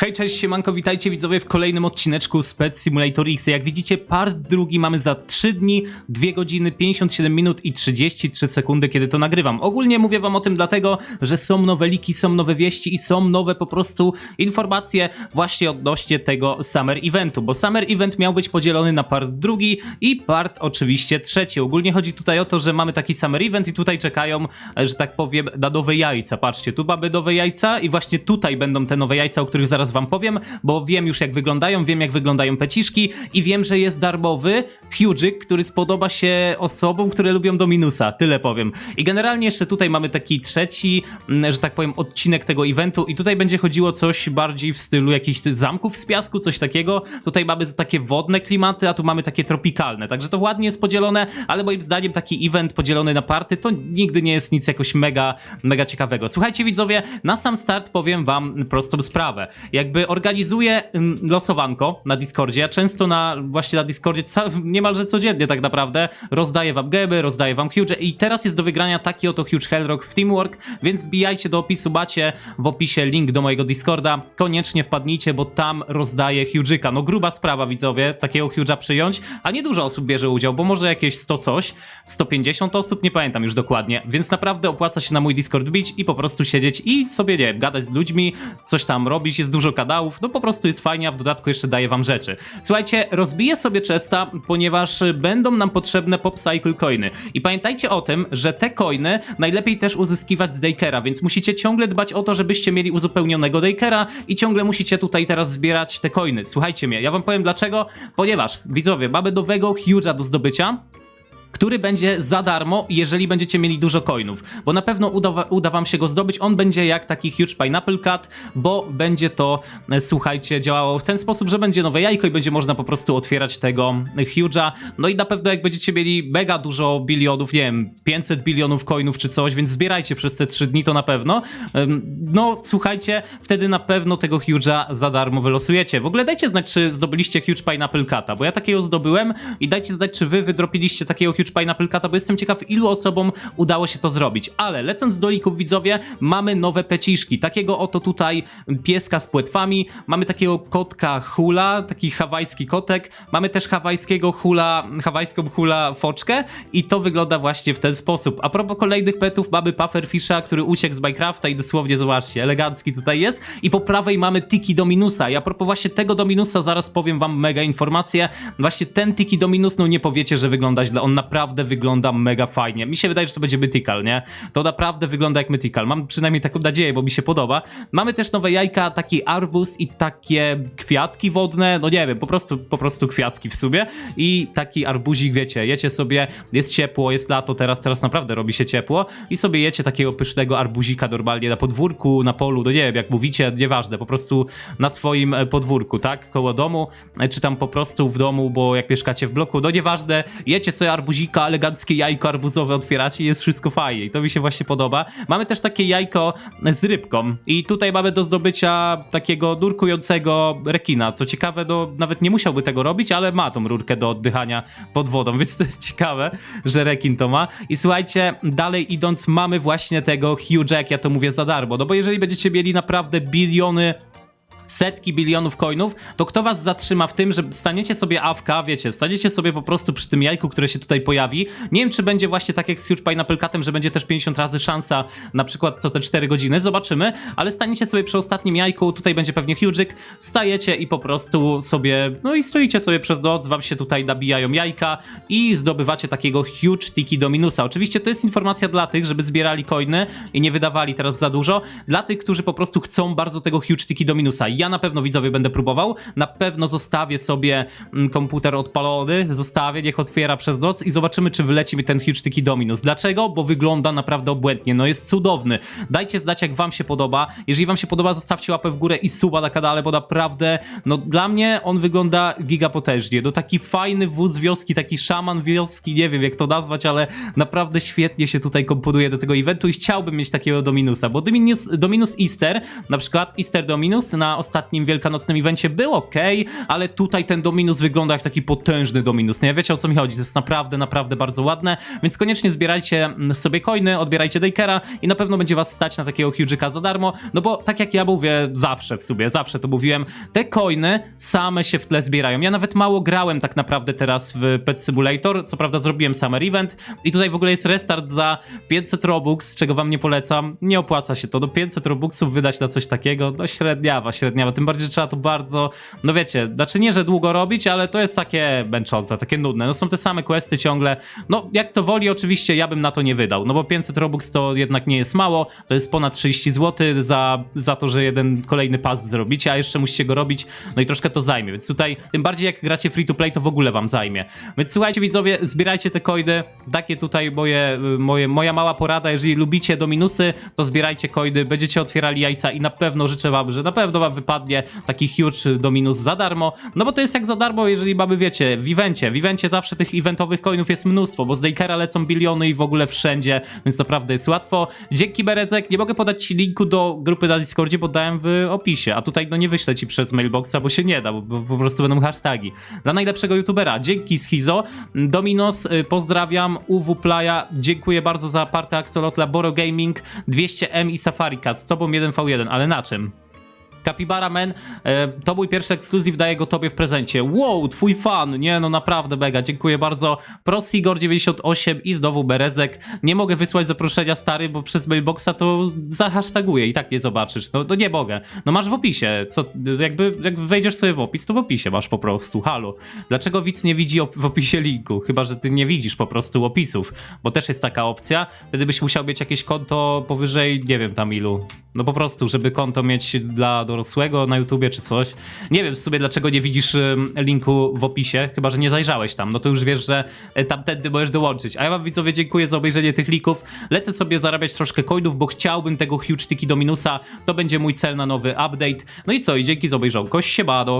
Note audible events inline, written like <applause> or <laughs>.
Hej, cześć, siemanko, witajcie widzowie w kolejnym odcineczku z Pet Simulator X. Jak widzicie, part drugi mamy za 3 dni, 2 godziny, 57 minut i 33 sekundy, kiedy to nagrywam. Ogólnie mówię wam o tym dlatego, że są nowe liki, są nowe wieści i są nowe po prostu informacje właśnie odnośnie tego Summer Eventu, bo Summer Event miał być podzielony na part drugi i part oczywiście trzeci. Ogólnie chodzi tutaj o to, że mamy taki Summer Event i tutaj czekają, że tak powiem, na nowe jajca. Patrzcie, tu mamy nowe jajca i właśnie tutaj będą te nowe jajca, o których zaraz wam powiem, bo wiem już jak wyglądają, wiem jak wyglądają peciszki i wiem, że jest darmowy Hughik, który spodoba się osobom, które lubią Dominusa, tyle powiem. I generalnie jeszcze tutaj mamy taki trzeci, mm, że tak powiem, odcinek tego eventu i tutaj będzie chodziło coś bardziej w stylu jakichś zamków z piasku, coś takiego. Tutaj mamy takie wodne klimaty, a tu mamy takie tropikalne, także to ładnie jest podzielone, ale moim zdaniem taki event podzielony na party to nigdy nie jest nic jakoś mega, mega ciekawego. Słuchajcie widzowie, na sam start powiem wam prostą sprawę. Jakby organizuję losowanko na Discordzie, ja często na właśnie na Discordzie niemalże codziennie tak naprawdę rozdaję wam gemy, rozdaję wam huge. I teraz jest do wygrania taki oto huge Hellrock w Teamwork, więc wbijajcie do opisu, macie w opisie link do mojego Discorda, koniecznie wpadnijcie, bo tam rozdaję huge'ika. No gruba sprawa widzowie, takiego huge'a przyjąć, a nie dużo osób bierze udział, bo może jakieś 100 coś, 150 osób, nie pamiętam już dokładnie, więc naprawdę opłaca się na mój Discord bić i po prostu siedzieć i sobie, nie gadać z ludźmi, coś tam robić, jest dużo kanałów, no po prostu jest fajnie, a w dodatku jeszcze daję wam rzeczy. Słuchajcie, rozbiję sobie chesta, ponieważ będą nam potrzebne Popcycle coiny i pamiętajcie o tym, że te coiny najlepiej też uzyskiwać z Dakera, więc musicie ciągle dbać o to, żebyście mieli uzupełnionego Dakera i ciągle musicie tutaj teraz zbierać te coiny. Słuchajcie mnie, ja wam powiem dlaczego, ponieważ widzowie, mamy nowego huge'a do zdobycia, który będzie za darmo, jeżeli będziecie mieli dużo coinów, bo na pewno uda, uda wam się go zdobyć. On będzie jak taki huge pineapple cut, bo będzie to, e, słuchajcie, działało w ten sposób, że będzie nowe jajko i będzie można po prostu otwierać tego huge'a. No i na pewno jak będziecie mieli mega dużo bilionów, nie wiem, 500 bilionów coinów czy coś, więc zbierajcie przez te 3 dni, to na pewno. No, słuchajcie, wtedy na pewno tego huge'a za darmo wylosujecie. W ogóle dajcie znać, czy zdobyliście huge pineapple cut'a, bo ja takiego zdobyłem i dajcie znać, czy wy wydropiliście takiego huge pineapple cut'a, bo jestem ciekaw, ilu osobom udało się to zrobić. Ale lecąc do lików, widzowie, mamy nowe peciszki. Takiego oto tutaj pieska z płetwami, mamy takiego kotka hula, taki hawajski kotek, mamy też hawajskiego hula, hawajską hula foczkę i to wygląda właśnie w ten sposób. A propos kolejnych petów, mamy pufferfisha, który uciekł z Minecrafta i dosłownie, zobaczcie, elegancki tutaj jest. I po prawej mamy Tiki Dominusa. I a propos właśnie tego Dominusa, zaraz powiem wam mega informację. Właśnie ten Tiki Dominus, no nie powiecie, że wygląda źle. On naprawdę wygląda mega fajnie. Mi się wydaje, że to będzie Mythical, nie? To naprawdę wygląda jak Mythical. Mam przynajmniej taką nadzieję, bo mi się podoba. Mamy też nowe jajka, taki arbuz i takie kwiatki wodne. No nie wiem, po prostu, po prostu kwiatki w sumie. I taki arbuzik, wiecie, jecie sobie, jest ciepło, jest lato, teraz, teraz naprawdę robi się ciepło i sobie jecie takiego pysznego arbuzika normalnie na podwórku, na polu, no nie wiem, jak mówicie, nieważne, po prostu na swoim e, podwórku, tak, koło domu, e, czy tam po prostu w domu, bo jak mieszkacie w bloku, no nieważne, jecie sobie arbuzika, eleganckie jajko arbuzowe otwieracie i jest wszystko fajnie i to mi się właśnie podoba. Mamy też takie jajko z rybką i tutaj mamy do zdobycia takiego nurkującego rekina, co ciekawe, no nawet nie musiałby tego robić, ale ma tą rurkę do oddychania pod wodą, <laughs> więc to jest ciekawe, że rekin to ma. I słuchajcie, dalej idąc, mamy właśnie tego Hugh Jack, ja to mówię za darmo, no bo jeżeli będziecie mieli naprawdę biliony setki bilionów coinów, to kto was zatrzyma w tym, że staniecie sobie awka, wiecie, staniecie sobie po prostu przy tym jajku, które się tutaj pojawi. Nie wiem, czy będzie właśnie tak jak z Huge Pineapple Cutem, że będzie też 50 razy szansa, na przykład co te 4 godziny, zobaczymy, ale staniecie sobie przy ostatnim jajku, tutaj będzie pewnie Huge'ik, wstajecie i po prostu sobie, no i stoicie sobie przez noc, wam się tutaj nabijają jajka i zdobywacie takiego Huge Tiki Dominusa. Oczywiście to jest informacja dla tych, żeby zbierali coiny i nie wydawali teraz za dużo, dla tych, którzy po prostu chcą bardzo tego Huge Tiki Dominusa. Ja na pewno widzowie będę próbował, na pewno zostawię sobie mm, komputer odpalony, zostawię, niech otwiera przez noc i zobaczymy, czy wyleci mi ten Tiki Dominus. Dlaczego? Bo wygląda naprawdę obłędnie, no jest cudowny. Dajcie znać, jak wam się podoba. Jeżeli wam się podoba, zostawcie łapę w górę i suba na kanale, bo naprawdę, no dla mnie on wygląda gigapotężnie. No taki fajny wódz wioski, taki szaman wioski, nie wiem jak to nazwać, ale naprawdę świetnie się tutaj komponuje do tego eventu i chciałbym mieć takiego Dominusa, bo Dominus, Dominus Easter, na przykład Easter Dominus na ostatnim wielkanocnym evencie był ok, ale tutaj ten Dominus wygląda jak taki potężny Dominus, nie? Wiecie o co mi chodzi, to jest naprawdę, naprawdę bardzo ładne, więc koniecznie zbierajcie sobie coiny, odbierajcie Dakera i na pewno będzie was stać na takiego Huge'ika za darmo, no bo tak jak ja mówię zawsze w sobie, zawsze to mówiłem, te coiny same się w tle zbierają. Ja nawet mało grałem tak naprawdę teraz w Pet Simulator, co prawda zrobiłem Summer Event i tutaj w ogóle jest restart za 500 Robux, czego wam nie polecam, nie opłaca się to, do 500 Robuxów wydać na coś takiego, no średniawa, średniawa, tym bardziej, że trzeba to bardzo, no wiecie, znaczy nie, że długo robić, ale to jest takie męczące, takie nudne, no są te same questy ciągle, no jak to woli oczywiście ja bym na to nie wydał, no bo 500 Robux to jednak nie jest mało, to jest ponad 30 zł za, za to, że jeden kolejny pas zrobicie, a jeszcze musicie go robić, no i troszkę to zajmie, więc tutaj, tym bardziej jak gracie free to play, to w ogóle wam zajmie. Więc słuchajcie widzowie, zbierajcie te coiny, takie tutaj moje, moje, moja mała porada, jeżeli lubicie dominusy, to zbierajcie coiny, będziecie otwierali jajca i na pewno życzę wam, że na pewno wam wypadnie taki huge dominus za darmo, no bo to jest jak za darmo, jeżeli mamy, wiecie, w evencie, w evencie zawsze tych eventowych coinów jest mnóstwo, bo z Dakera lecą biliony i w ogóle wszędzie, więc naprawdę jest łatwo. Dzięki Berezek, nie mogę podać ci linku do grupy na Discordzie, bo dałem w opisie, a tutaj no nie wyślę ci przez mailboxa, bo się nie da, bo, bo po prostu będą hashtagi. Dla najlepszego youtubera, dzięki Schizo, Dominos, y, pozdrawiam, UW Playa, dziękuję bardzo za party Axolotla, Boro Gaming, 200M i Safari Cat, z tobą 1v1, ale na czym? Capybara Man, e, to mój pierwszy ekskluzyw, daję go tobie w prezencie. Wow, twój fan, nie no naprawdę mega, dziękuję bardzo. ProSigor98 i znowu Berezek. Nie mogę wysłać zaproszenia stary, bo przez mailboxa to zahasztaguję i tak nie zobaczysz. No, no nie mogę. No masz w opisie, co, jakby jak wejdziesz sobie w opis, to w opisie masz po prostu, halo. Dlaczego widz nie widzi w opisie linku? Chyba, że ty nie widzisz po prostu opisów, bo też jest taka opcja. Wtedy byś musiał mieć jakieś konto powyżej, nie wiem tam ilu. No po prostu, żeby konto mieć dla dorosłego na YouTubie czy coś. Nie wiem w sumie dlaczego nie widzisz linku w opisie, chyba że nie zajrzałeś tam. No to już wiesz, że e, tamtędy możesz dołączyć. A ja wam widzowie dziękuję za obejrzenie tych linków. Lecę sobie zarabiać troszkę coinów, bo chciałbym tego huge tiki do minusa. To będzie mój cel na nowy update. No i co? I dzięki za obejrzonko. Siemano.